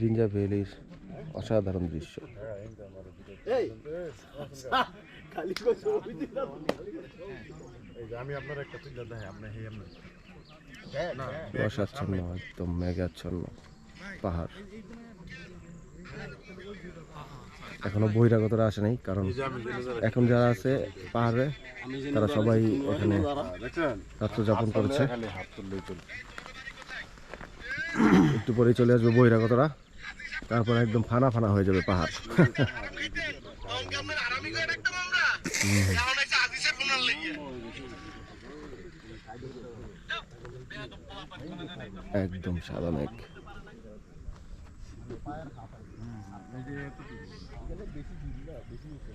রিঞ্জা ভ্যালির অসাধারণ দৃশ্য। আমি আপনার একটা চিন্তা দেখে আপনি হে আপনি কুয়াশাচ্ছন্ন একদম মেঘাচ্ছন্ন পাহাড়। এখনও বহিরাগতরা আসে নাই কারণ এখন যারা আছে পাহাড়ে তারা সবাই এখানে রাত্র যাপন করেছে। একটু পরেই চলে আসবে বহিরাগতরা। তারপর একদম ফানা ফানা হয়ে যাবে পাহাড়। একদম সাদা মেঘ। মুখে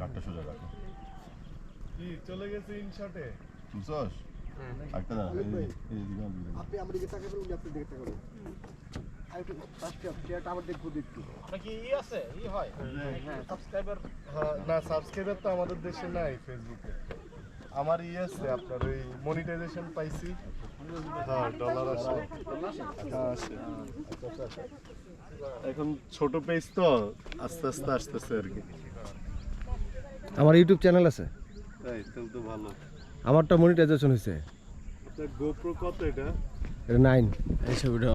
কাটটা সোজা রাখো। কি চলে গেছে ইনশটে? দাঁড়া এই এই দিকে দিকে আপনি আমার দিকে তাকাবেন উনি আপনার দিকে তাকাবেন আর একটু পাঁচটা চেয়ারটা আবার দেখব একটু সাবস্ক্রাইবার না সাবস্ক্রাইবার তো আমাদের দেশে নাই ফেসবুকে আমার ই আছে আপনার ওই মনিটাইজেশন পাইছি। হ্যাঁ ডলার আসে। হ্যাঁ আসে এখন ছোট পেজ তো আস্তে আস্তে আসতেছে আর কি। আমার ইউটিউব চ্যানেল আছে? তাই তাহলে তো ভালো। আমারটা মনিটাইজেশন হয়েছে। গোপ্রো কত এটা? এটা নাইন এই ছবিটা